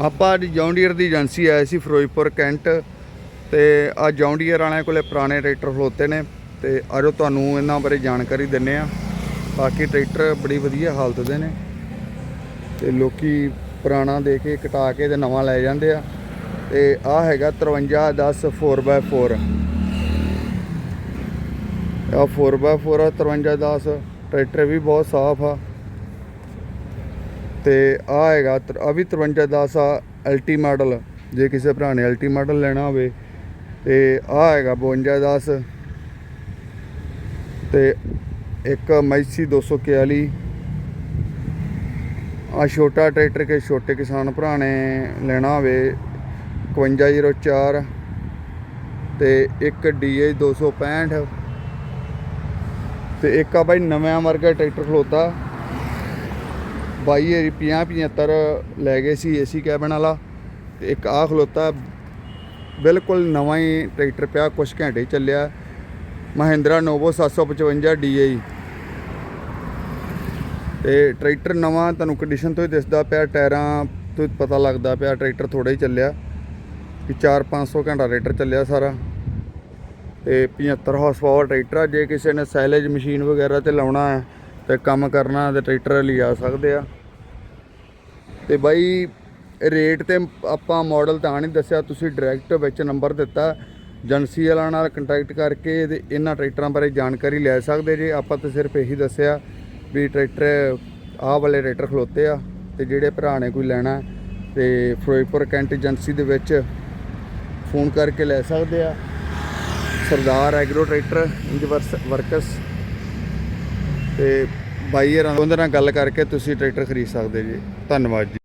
ਆਪਾਂ ਅੱਜ ਜੌਂਡੀਅਰ ਦੀ ਏਜੰਸੀ ਆਏ ਸੀ ਫਿਰੋਜ਼ਪੁਰ, ਕੈਂਟ ਤੇ ਆ ਜੌਂਡੀਅਰ ਵਾਲਿਆਂ ਕੋਲੇ ਪੁਰਾਣੇ ਟਰੈਕਟਰ ਖਲੋਤੇ ਨੇ ਤੇ ਆਜੋ ਤੁਹਾਨੂੰ ਇਹਨਾਂ ਬਾਰੇ ਜਾਣਕਾਰੀ ਦਿੰਨੇ ਆ। ਬਾਕੀ ਟਰੈਕਟਰ ਬੜੀ ਵਧੀਆ ਹਾਲਤ ਦੇ ਨੇ ਤੇ ਲੋਕੀ ਪੁਰਾਣਾ ਦੇ ਕੇ ਕਟਾ ਕੇ ਤੇ ਨਵਾਂ ਲੈ ਜਾਂਦੇ ਆ ਤੇ ਆ ਹੈਗਾ 5310 4x4 ਆ 4x4 ਆ 5310 ਟਰੈਕਟਰ ਵੀ ਬਹੁਤ ਸਾਫ਼ ਆ। ਤੇ ਆ ਹੈਗਾ ਤਰ- ਆ ਵੀ 5310 ਆ ਅਲਟੀ ਮਾਡਲ। ਜੇ ਕਿਸੇ ਭਰਾ ਨੇ ਅਲਟੀ ਮਾਡਲ ਲੈਣਾ ਹੋਵੇ, ਤੇ ਆ ਹੈਗਾ 5210 ਤੇ ਇੱਕ ਮੈਸੀ 241 ਆ ਛੋਟਾ ਟਰੈਕਟਰ ਕੇ ਛੋਟੇ ਕਿਸਾਨ ਭਰਾ ਨੇ ਲੈਣਾ ਹੋਵੇ 5104 ਤੇ ਇੱਕ DA 265 ਤੇ ਇੱਕ ਆ ਬਾਈ ਨਵਾਂ ਵਰਗਾ ਟਰੈਕਟਰ ਖਲੋਤਾ। ਬਾਈ ਏਰੀ 50 75 ਲੈ ਗਏ ਸੀ ਏਸੀ ਕੈਬਨ ਵਾਲਾ ਤੇ ਇੱਕ ਆ ਖਲੋਤਾ। ਬਿਲਕੁਲ ਨਵਾਂ ਹੀ ਟਰੈਕਟਰ ਪਿਆ, ਕੁਛ ਘੰਟੇ ਹੀ ਚੱਲਿਆ। ਮਹਿੰਦਰਾ ਨੋਵੋ 755 DI ਤੇ ਟਰੈਕਟਰ ਨਵਾਂ ਤੁਹਾਨੂੰ ਕੰਡੀਸ਼ਨ ਤੋਂ ਹੀ ਦਿਸਦਾ ਪਿਆ, ਟਾਇਰਾਂ ਤੋਂ ਪਤਾ ਲੱਗਦਾ ਪਿਆ, ਟਰੈਕਟਰ ਥੋੜਾ ਹੀ ਚੱਲਿਆ। ਕਿ 4-500 ਘੰਟਾ ਟਰੈਕਟਰ ਚੱਲਿਆ ਸਾਰਾ। ਤੇ 75 ਹਾਰਸ ਪਾਵਰ ਟਰੈਕਟਰ ਆ, ਜੇ ਕਿਸੇ ਨੇ ਸਾਈਲੇਜ ਮਸ਼ੀਨ ਵਗੈਰਾ ਤੇ ਲਾਉਣਾ ਹੈ ਤੇ ਕੰਮ ਕਰਨਾ ਤੇ ਟਰੈਕਟਰ ਲਿਆ ਸਕਦੇ ਆ। ਤੇ ਬਾਈ, ਰੇਟ ਤੇ ਆਪਾਂ ਮਾਡਲ ਤਾਂ ਨਹੀਂ ਦੱਸਿਆ, ਤੁਸੀਂ ਡਾਇਰੈਕਟ ਵਿੱਚ ਨੰਬਰ ਦਿੱਤਾ। ਏਜੰਸੀ ਵਾਲਾ ਨਾਲ ਕੰਟੈਕਟ ਕਰਕੇ ਤੇ ਇਹਨਾਂ ਟਰੈਕਟਰਾਂ ਬਾਰੇ ਜਾਣਕਾਰੀ ਲੈ ਸਕਦੇ ਜੇ। ਆਪਾਂ ਤਾਂ ਸਿਰਫ ਇਹੀ ਦੱਸਿਆ ਵੀ ਟਰੈਕਟਰ ਆਹ ਵਾਲੇ ਟਰੈਕਟਰ ਖਲੋਤੇ ਆ ਤੇ ਜਿਹੜੇ ਭਰਾ ਨੇ ਕੋਈ ਲੈਣਾ ਤੇ ਫਿਰੋਜ਼ਪੁਰ ਕੈਂਟ ਏਜੰਸੀ ਦੇ ਵਿੱਚ ਫੋਨ ਕਰਕੇ ਲੈ ਸਕਦੇ ਆ। Sardar agro tractor, engine works. ਤੇ ਬਾਈਅਰਾਂ ਉਹਦੇ ਨਾਲ ਗੱਲ ਕਰਕੇ ਤੁਸੀਂ ਟਰੈਕਟਰ ਖਰੀਦ ਸਕਦੇ ਜੀ। ਧੰਨਵਾਦ ਜੀ।